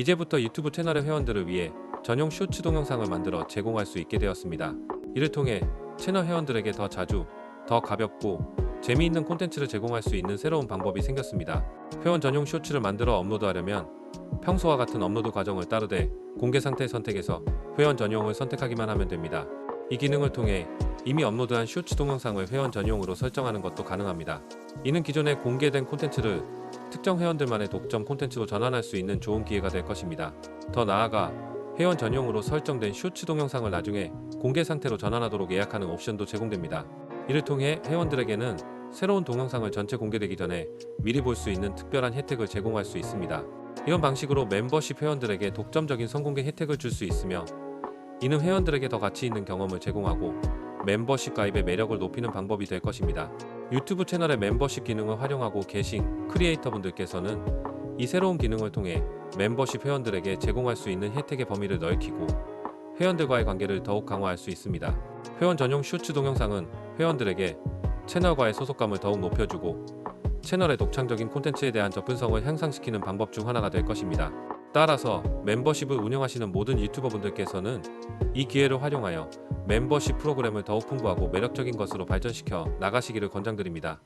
이제부터 유튜브 채널의 회원들을 위해 전용 쇼츠 동영상을 만들어 제공할 수 있게 되었습니다. 이를 통해 채널 회원들에게 더 자주, 더 가볍고 재미있는 콘텐츠를 제공할 수 있는 새로운 방법이 생겼습니다. 회원 전용 쇼츠를 만들어 업로드하려면 평소와 같은 업로드 과정을 따르되 공개 상태 선택에서 회원 전용을 선택하기만 하면 됩니다. 이 기능을 통해 이미 업로드한 쇼츠 동영상을 회원 전용으로 설정하는 것도 가능합니다. 이는 기존에 공개된 콘텐츠를 특정 회원들만의 독점 콘텐츠로 전환할 수 있는 좋은 기회가 될 것입니다. 더 나아가 회원 전용으로 설정된 쇼츠 동영상을 나중에 공개 상태로 전환하도록 예약하는 옵션도 제공됩니다. 이를 통해 회원들에게는 새로운 동영상을 전체 공개되기 전에 미리 볼 수 있는 특별한 혜택을 제공할 수 있습니다. 이런 방식으로 멤버십 회원들에게 독점적인 선공개 혜택을 줄 수 있으며 이는 회원들에게 더 가치 있는 경험을 제공하고 멤버십 가입의 매력을 높이는 방법이 될 것입니다. 유튜브 채널의 멤버십 기능을 활용하고 계신 크리에이터분들께서는 이 새로운 기능을 통해 멤버십 회원들에게 제공할 수 있는 혜택의 범위를 넓히고 회원들과의 관계를 더욱 강화할 수 있습니다. 회원 전용 쇼츠 동영상은 회원들에게 채널과의 소속감을 더욱 높여주고 채널의 독창적인 콘텐츠에 대한 접근성을 향상시키는 방법 중 하나가 될 것입니다. 따라서 멤버십을 운영하시는 모든 유튜버분들께서는 이 기회를 활용하여 멤버십 프로그램을 더욱 풍부하고 매력적인 것으로 발전시켜 나가시기를 권장드립니다.